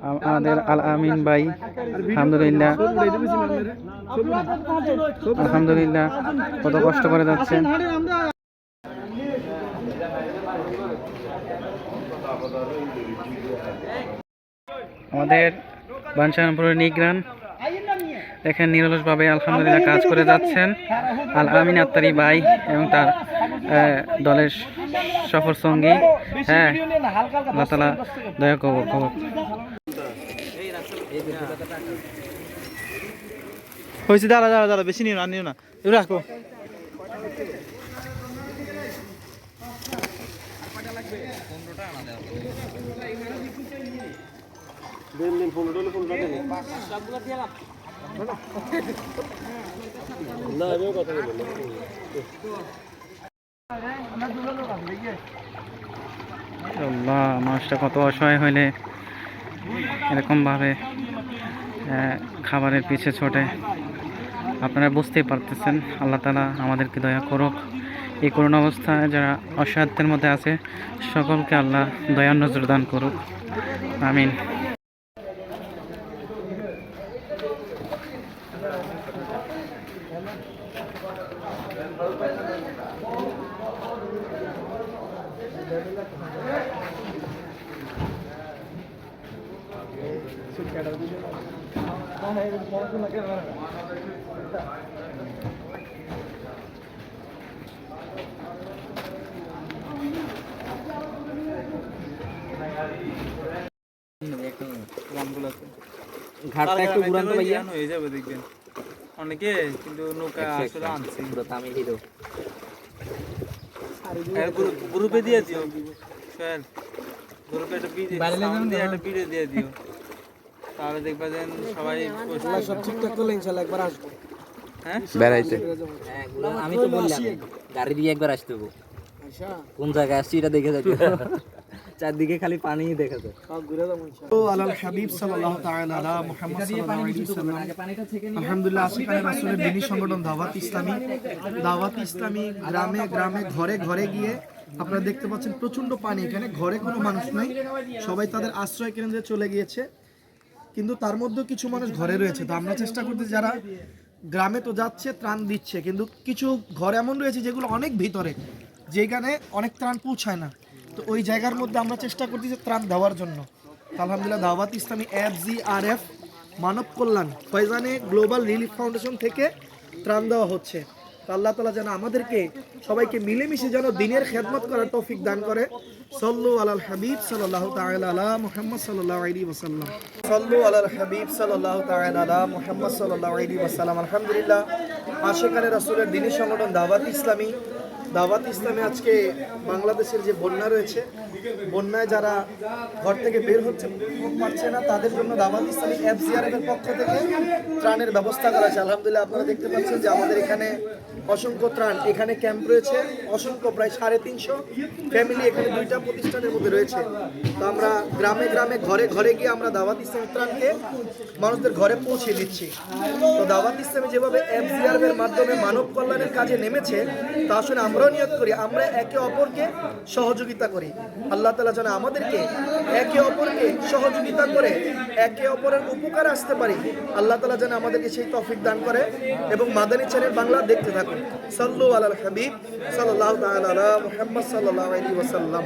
আম- আমাদের আল আমিন ভাই, আলহামদুলিল্লাহ। আলহামদুলিল্লাহ, কত কষ্ট করে যাচ্ছেন। আমাদের বাঞ্ছানপুরের নিগ্রান, দেখেন নিরলসভাবে আলহামদুলিল্লাহ কাজ করে যাচ্ছেন। আল আমিন আত্মারি ভাই এবং তার দলের সফর সঙ্গী হ্যাঁ আল্লাহ তালা দয়া কবর কবর হয়েছে দাঁড়া দাঁড়া দাঁড়া বেশি নিও না নিও না। এবার রাখো। মানুষটা কত অসহায় হইলে। এরকমভাবে খাবারের পিছে ছোটে। আপনারা বুঝতেই পারতেছেন, আল্লাহ তালা আমাদেরকে দয়া করুক। এই করুণ অবস্থায় যারা অসাধ্যের মধ্যে আছে, সকলকে আল্লাহ দয়ার নজর দান করুক। আমিন। ঘাটটা একটু ঘুরান ভাইয়া। হয়ে যাবে দেখবেন। অনেকে কিন্তু নৌকা আসলে আনছে। হিরো গ্রুপে দিয়ে দিও। গ্রুপে একটা ভিডিও দিয়ে দিও। তাহলে দেখবা যে সবাই সব ঠিকঠাক করলে ইনশাআল্লাহ একবার আসব। হ্যাঁ? বেড়াইতে। হ্যাঁ আমি তো বললাম গাড়ি দিয়ে একবার আসতে হবে। কোন জায়গায় আসছি এটা দেখে যাবে চারদিকে খালি পানি দেখা যায় আলাল হাবিব সাল্লাল্লাহু তাআলা আলা মুহাম্মদ সাল্লাল্লাহু আলাইহি ওয়াসাল্লাম আলহামদুলিল্লাহ সেখানে রাসূলের দিনী সংগঠন দাওয়াত ইসলামী। দাওয়াত ইসলামী গ্রামে গ্রামে ঘরে ঘরে গিয়ে আপনারা দেখতে পাচ্ছেন প্রচণ্ড পানি। এখানে ঘরে কোনো মানুষ নাই। সবাই তাদের আশ্রয় কেন্দ্রে চলে গিয়েছে। কিন্তু তার মধ্যেও কিছু মানুষ ঘরে রয়েছে। তো আমরা চেষ্টা করতে যারা গ্রামে তো যাচ্ছে, ত্রাণ দিচ্ছে, কিন্তু কিছু ঘর এমন রয়েছে যেগুলো অনেক ভিতরে, যেখানে অনেক ত্রাণ পৌঁছায় না। তো ওই জায়গার মধ্যে আমরা চেষ্টা করতেছি ত্রাণ দেওয়ার জন্য। আলহামদুলিল্লাহ Dawat Islami F G R F মানব কল্যাণ, ফয়জানে গ্লোবাল রিলিফ ফাউন্ডেশন থেকে ত্রাণ দেওয়া হচ্ছে। আল্লাহ তালা যেন আমাদেরকে সবাইকে মিলেমিশে যেন দিনের খেদমত করার তৌফিক দান করে। সল্লু আলাল হাবিব সাল্লাহ তাআলা আলা সাল্লাহ আলী ওসাল্লাম সল্লু আলাল হাবিব সাল্লাহ তাআলা আলা সাল্লাহ আলী ওসাল্লাম আলহামদুলিল্লাহ আশেখানে রাসুলের দিনী সংগঠন দাওয়াত ইসলামী। দাওয়াত ইসলামে আজকে বাংলাদেশের যে বন্যা রয়েছে বন্যায় যারা ঘর থেকে বের হচ্ছে পারছে না, তাদের জন্য দাওয়াত ইসলামী এফজিআরএফ এর পক্ষ থেকে ত্রাণের ব্যবস্থা করা আছে আলহামদুলিল্লাহ আপনারা দেখতে পাচ্ছেন যে আমাদের এখানে অসংখ্য ত্রাণ। এখানে ক্যাম্প রয়েছে, অসংখ্য, প্রায় সাড়ে তিনশো ফ্যামিলি এখানে দুইটা প্রতিষ্ঠানের মধ্যে রয়েছে। তো আমরা গ্রামে গ্রামে, ঘরে ঘরে গিয়ে আমরা দাওয়াত ইসলামী ত্রাণকে মানুষদের ঘরে পৌঁছে দিচ্ছি। তো দাওয়াত ইসলামী যেভাবে এফজিআরএফ এর মাধ্যমে মানব কল্যাণের কাজে নেমেছে, তা আসলে আমরাও নিয়োগ করি। আমরা একে অপরকে সহযোগিতা করি। আল্লাহ তালা যেন আমাদেরকে একে অপরকে সহযোগিতা করে একে অপরের উপকার আসতে পারি। আল্লাহ তালা যেন আমাদেরকে সেই তফিক দান করে এবং মাদানী চ্যানেল বাংলা দেখতে থাকুন। সাল্লু আল্লাহ হাবিব সাল্লাহ আলা মুহাম্মদ সাল্লাল্লাহু আলাইহি ওয়াসাল্লাম।